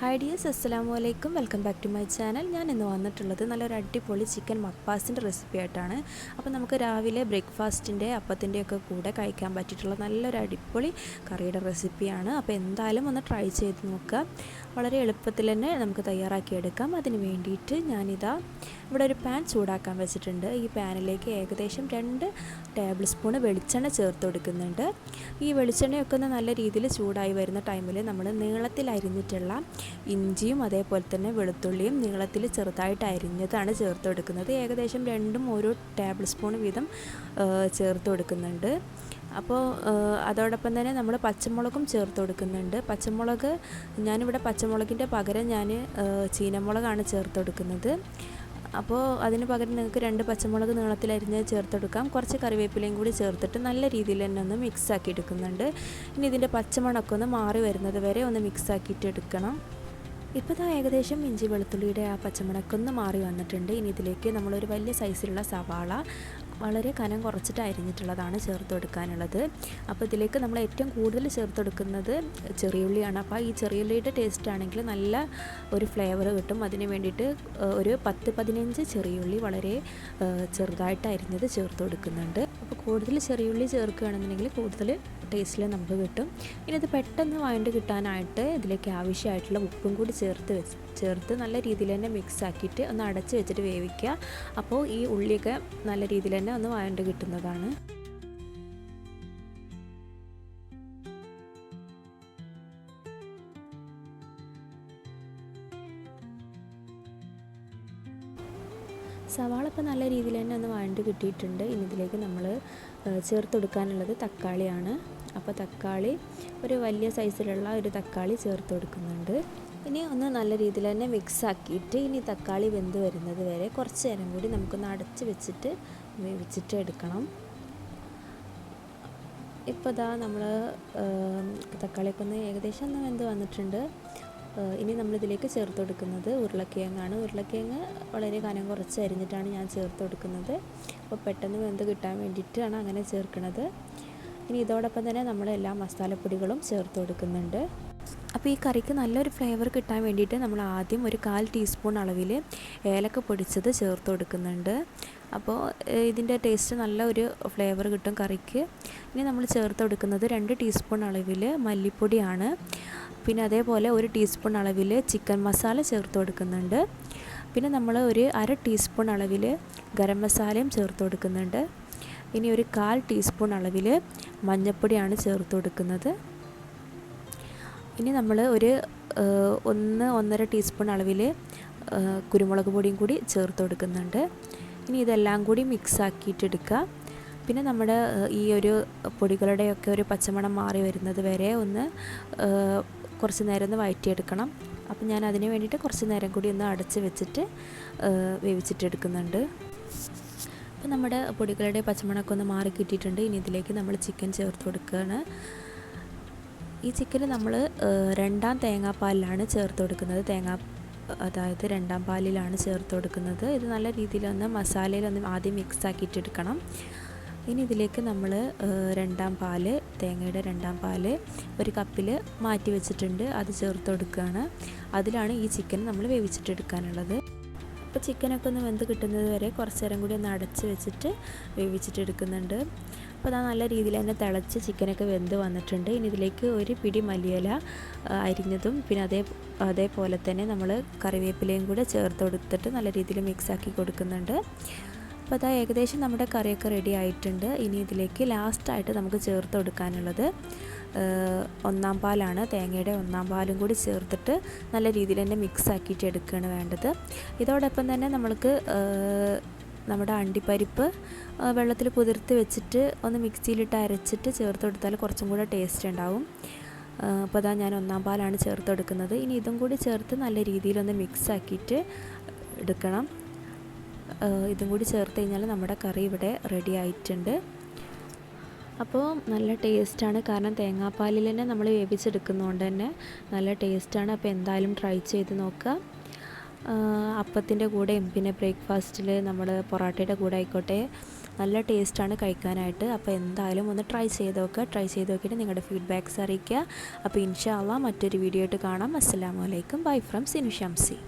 Hi dears അസ്സലാമു അലൈക്കും welcome back to my channel ഞാൻ ഇന്ന് വന്നിട്ടുള്ളത് നല്ലൊരു അടിപൊളി ചിക്കൻ മപ്പാസിന്റെ റെസിപ്പി ആയിട്ടാണ്. അപ്പോൾ നമുക്ക് രാവിലെ ബ്രേക്ക്ഫാസ്റ്റിന്റെ അപ്പത്തിന്റെ ഒക്കെ കൂടെ കഴിക്കാൻ പറ്റിയിട്ടുള്ള നല്ലൊരു അടിപൊളി കറിയുടെ റെസിപ്പിയാണ് അപ്പോൾ എന്തായാലും ഒന്ന് ട്രൈ ചെയ്ത് നോക്കുക. വളരെ എളുപ്പത്തിൽ തന്നെ നമുക്ക് തയ്യാറാക്കിയെടുക്കാം അതിന് വേണ്ടിയിട്ട് ഞാനിതാ ഇവിടെ ഒരു പാൻ ചൂടാക്കാൻ വെച്ചിട്ടുണ്ട്. ഈ പാനിലേക്ക് ഏകദേശം രണ്ട് ടേബിൾ സ്പൂൺ വെളിച്ചെണ്ണ ചേർത്ത് കൊടുക്കുന്നുണ്ട്. ഈ വെളിച്ചെണ്ണയൊക്കെ ഒന്ന് നല്ല രീതിയിൽ ചൂടായി വരുന്ന ടൈമിൽ നമ്മൾ നീളത്തിൽ അരിഞ്ഞിട്ടുള്ള ഇഞ്ചിയും അതേപോലെ തന്നെ വെളുത്തുള്ളിയും നീളത്തിൽ ചെറുതായിട്ട് അരിഞ്ഞതാണ് ചേർത്ത് കൊടുക്കുന്നത്. ഏകദേശം രണ്ടും ഓരോ ടേബിൾ സ്പൂൺ വീതം ചേർത്ത് കൊടുക്കുന്നുണ്ട്. അപ്പോൾ അതോടൊപ്പം തന്നെ നമ്മൾ പച്ചമുളകും ചേർത്ത് കൊടുക്കുന്നുണ്ട്. പച്ചമുളക് ഞാനിവിടെ പച്ചമുളകിന്റെ പകരം ഞാൻ ചീനമുളകാണ് ചേർത്ത് കൊടുക്കുന്നത്. അപ്പോൾ അതിന് പകരം നിങ്ങൾക്ക് രണ്ട് പച്ചമുളക് നീളത്തിൽ അരിഞ്ഞ് ചേർത്തെടുക്കാം. കുറച്ച് കറിവേപ്പിലയും കൂടി ചേർത്തിട്ട് നല്ല രീതിയിൽ തന്നെ ഒന്ന് മിക്സ് ആക്കി എടുക്കുന്നുണ്ട്. ഇനി ഇതിന്റെ പച്ചമണമൊക്കെ ഒന്ന് മാറി വരുന്നത് വരെ ഒന്ന് മിക്സ് ആക്കിയിട്ട് എടുക്കണം. ഇപ്പോൾ ഇതാ ഏകദേശം ഇഞ്ചി വെളുത്തുള്ളിയുടെ ആ പച്ചമുളക്കൊന്ന് മാറി വന്നിട്ടുണ്ട്. ഇനി ഇതിലേക്ക് നമ്മളൊരു വലിയ സൈസിലുള്ള സവാള വളരെ കനം കുറച്ചിട്ട് അരിഞ്ഞിട്ടുള്ളതാണ് ചേർത്ത് കൊടുക്കാനുള്ളത് അപ്പോൾ ഇതിലേക്ക് നമ്മൾ ഏറ്റവും കൂടുതൽ ചേർത്ത് കൊടുക്കുന്നത് ചെറിയുള്ളിയാണ്. അപ്പോൾ ഈ ചെറിയുള്ളിയുടെ ടേസ്റ്റ് ആണെങ്കിൽ നല്ല ഒരു ഫ്ലേവർ കിട്ടും. അതിന് വേണ്ടിയിട്ട് ഒരു പത്ത് പതിനഞ്ച് ചെറിയുള്ളി വളരെ ചെറുതായിട്ട് അരിഞ്ഞത് ചേർത്ത് കൊടുക്കുന്നുണ്ട് അപ്പോൾ കൂടുതൽ ചെറിയുള്ളി ചേർക്കുകയാണെന്നുണ്ടെങ്കിൽ കൂടുതൽ ടേസ്റ്റിൽ നമുക്ക് കിട്ടും. ഇനി ഇത് പെട്ടെന്ന് വഴണ്ട് കിട്ടാനായിട്ട് ഇതിലേക്ക് ആവശ്യമായിട്ടുള്ള ഉപ്പും കൂടി ചേർത്ത് വെച്ച് ചേർത്ത് നല്ല രീതിയിൽ തന്നെ മിക്സ് ആക്കിയിട്ട് ഒന്ന് അടച്ച് വെച്ചിട്ട് വേവിക്കുക. അപ്പോൾ ഈ ഉള്ളിയൊക്കെ നല്ല രീതിയിൽ തന്നെ ഒന്ന് വാണ്ട് കിട്ടുന്നതാണ്. സവാള ഇപ്പോൾ നല്ല രീതിയിൽ തന്നെ ഒന്ന് വഴണ്ട് കിട്ടിയിട്ടുണ്ട്. ഇനി ഇതിലേക്ക് നമ്മൾ ചേർത്ത് കൊടുക്കാനുള്ളത് തക്കാളിയാണ്. അപ്പോൾ തക്കാളി ഒരു വലിയ സൈസിലുള്ള ഒരു തക്കാളി ചേർത്ത് കൊടുക്കുന്നുണ്ട് ഇനി ഒന്ന് നല്ല രീതിയിൽ തന്നെ മിക്സ് ആക്കിയിട്ട് ഇനി തക്കാളി വെന്ത് വരുന്നത് വരെ കുറച്ച് നേരം കൂടി നമുക്കൊന്ന് അടച്ച് വെച്ചിട്ട് വേവിച്ചിട്ട് എടുക്കണം. ഇപ്പോൾ ഇതാ നമ്മൾ തക്കാളിയൊക്കെ ഒന്ന് ഏകദേശം ഒന്ന് വെന്ത് വന്നിട്ടുണ്ട്. ഇനി നമ്മളിതിലേക്ക് ചേർത്ത് കൊടുക്കുന്നത് ഉരുളക്കിഴങ്ങാണ്. ഉരുളക്കിഴങ്ങ് വളരെ കനം കുറച്ച് അരിഞ്ഞിട്ടാണ് ഞാൻ ചേർത്ത് കൊടുക്കുന്നത്. അപ്പോൾ പെട്ടെന്ന് വെന്ത് കിട്ടാൻ വേണ്ടിയിട്ടാണ് അങ്ങനെ ചേർക്കുന്നത് ഇനി ഇതോടൊപ്പം തന്നെ നമ്മൾ എല്ലാ മസാലപ്പൊടികളും ചേർത്ത് കൊടുക്കുന്നുണ്ട്. അപ്പോൾ ഈ കറിക്ക് നല്ലൊരു ഫ്ലേവർ കിട്ടാൻ വേണ്ടിയിട്ട് നമ്മൾ ആദ്യം ഒരു കാൽ ടീസ്പൂൺ അളവിൽ ഏലക്ക പൊടിച്ചത് ചേർത്ത് കൊടുക്കുന്നുണ്ട്. അപ്പോൾ ഇതിന്റെ ടേസ്റ്റ് നല്ല ഒരു ഫ്ലേവർ കിട്ടും കറിക്ക്. ഇനി നമ്മൾ ചേർത്ത് കൊടുക്കുന്നത് രണ്ട് ടീസ്പൂൺ അളവിൽ മല്ലിപ്പൊടിയാണ്. പിന്നെ അതേപോലെ ഒരു ടീസ്പൂൺ അളവിൽ ചിക്കൻ മസാല ചേർത്ത് കൊടുക്കുന്നുണ്ട്. പിന്നെ നമ്മൾ ഒരു അര ടീസ്പൂൺ അളവിൽ ഗരം മസാലയും ചേർത്ത് കൊടുക്കുന്നുണ്ട്. ഇനി ഒരു കാൽ ടീസ്പൂൺ അളവിൽ മഞ്ഞൾപ്പൊടിയാണ് ചേർത്ത് കൊടുക്കുന്നത്. ഇനി നമ്മൾ ഒരു ഒന്ന് ഒന്നര ടീസ്പൂൺ അളവിൽ കുരുമുളക് പൊടിയും കൂടി ചേർത്ത് കൊടുക്കുന്നുണ്ട്. ഇനി ഇതെല്ലാം കൂടി മിക്സ് ആക്കിയിട്ടെടുക്കുക പിന്നെ നമ്മുടെ ഈ ഒരു പൊടികളുടെയൊക്കെ ഒരു പച്ചമണം മാറി വരുന്നത് വരെ ഒന്ന് കുറച്ച് നേരം ഒന്ന് വഴറ്റിയെടുക്കണം അപ്പം ഞാൻ അതിന് വേണ്ടിയിട്ട് കുറച്ച് നേരം കൂടി ഒന്ന് അടച്ച് വെച്ചിട്ട് വേവിച്ചിട്ടെടുക്കുന്നുണ്ട് അപ്പം നമ്മുടെ പൊടികളുടെ പച്ചമണമൊക്കെ ഒന്ന് മാറി കിട്ടിയിട്ടുണ്ട്. ഇനി ഇതിലേക്ക് നമ്മൾ ചിക്കൻ ചേർത്ത് കൊടുക്കുകയാണ്. ഈ ചിക്കൻ നമ്മൾ രണ്ടാം തേങ്ങാപ്പാലിലാണ് ചേർത്ത് കൊടുക്കുന്നത് തേങ്ങാ അതായത് രണ്ടാം പാലിലാണ് ചേർത്ത് കൊടുക്കുന്നത് ഇത് നല്ല രീതിയിലൊന്ന് മസാലയിലൊന്ന് ആദ്യം മിക്സ് ആക്കിയിട്ടെടുക്കണം ഇനി ഇതിലേക്ക് നമ്മൾ രണ്ടാം പാൽ തേങ്ങയുടെ രണ്ടാം പാൽ ഒരു കപ്പിൽ മാറ്റി വെച്ചിട്ടുണ്ട് അത് ചേർത്ത് കൊടുക്കുകയാണ് അതിലാണ് ഈ ചിക്കൻ നമ്മൾ വേവിച്ചിട്ടെടുക്കാനുള്ളത്. അപ്പോൾ ചിക്കനൊക്കെ ഒന്ന് വെന്ത് കിട്ടുന്നത് വരെ കുറച്ച് നേരം കൂടി ഒന്ന് അടച്ച് വെച്ചിട്ട് വേവിച്ചിട്ട് എടുക്കുന്നുണ്ട്. അപ്പോൾ അത് നല്ല രീതിയിൽ തന്നെ തിളച്ച് ചിക്കനൊക്കെ വെന്ത് വന്നിട്ടുണ്ട്. ഇനി ഇതിലേക്ക് ഒരു പിടി മല്ലിയില അരിഞ്ഞതും പിന്നെ അതേ അതേപോലെ തന്നെ നമ്മൾ കറിവേപ്പിലയും കൂടെ ചേർത്ത് കൊടുത്തിട്ട് നല്ല രീതിയിൽ മിക്സാക്കി കൊടുക്കുന്നുണ്ട്. അപ്പോൾ അതാ ഏകദേശം നമ്മുടെ കറിയൊക്കെ റെഡി ആയിട്ടുണ്ട്. ഇനി ഇതിലേക്ക് ലാസ്റ്റായിട്ട് നമുക്ക് ചേർത്ത് കൊടുക്കാനുള്ളത്. ഒന്നാം പാലാണ് തേങ്ങയുടെ ഒന്നാം പാലും കൂടി ചേർത്തിട്ട് നല്ല രീതിയിൽ തന്നെ മിക്സ് ആക്കിയിട്ട് എടുക്കുകയാണ് വേണ്ടത്. ഇതോടൊപ്പം തന്നെ നമ്മൾക്ക് നമ്മുടെ അണ്ടിപ്പരിപ്പ് വെള്ളത്തിൽ കുതിർത്ത് വെച്ചിട്ട് ഒന്ന് മിക്സിയിലിട്ട് അരച്ചിട്ട് ചേർത്ത് കൊടുത്താൽ കുറച്ചും കൂടെ ടേസ്റ്റ് ഉണ്ടാവും. അപ്പോൾ അതാ ഞാൻ ഒന്നാം പാലാണ് ചേർത്ത് എടുക്കുന്നത് ഇനി ഇതും കൂടി ചേർത്ത് നല്ല രീതിയിലൊന്ന് മിക്സ് ആക്കിയിട്ട് എടുക്കണം. ഇതും കൂടി ചേർത്ത് കഴിഞ്ഞാൽ നമ്മുടെ കറി ഇവിടെ റെഡി ആയിട്ടുണ്ട്. അപ്പോൾ നല്ല ടേസ്റ്റാണ്. കാരണം തേങ്ങാപ്പാലിൽ തന്നെ നമ്മൾ വേവിച്ചെടുക്കുന്നതുകൊണ്ട് തന്നെ നല്ല ടേസ്റ്റാണ്. അപ്പോൾ എന്തായാലും ട്രൈ ചെയ്ത് നോക്കുക. അപ്പത്തിന്റെ കൂടെയും പിന്നെ ബ്രേക്ക്ഫാസ്റ്റിൽ നമ്മൾ പൊറോട്ടയുടെ കൂടെ ആയിക്കോട്ടെ. നല്ല ടേസ്റ്റാണ് കഴിക്കാനായിട്ട്. അപ്പോൾ എന്തായാലും ഒന്ന് ട്രൈ ചെയ്ത് നോക്കുക. ട്രൈ ചെയ്ത് നോക്കിയിട്ട് നിങ്ങളുടെ ഫീഡ്ബാക്ക്സ് അറിയിക്കുക. അപ്പോൾ ഇൻഷാല്ല മറ്റൊരു വീഡിയോ ആയിട്ട് കാണാം. അസ്സാം വലൈക്കും ബൈ ഫ്രം സിനു ഷംസി.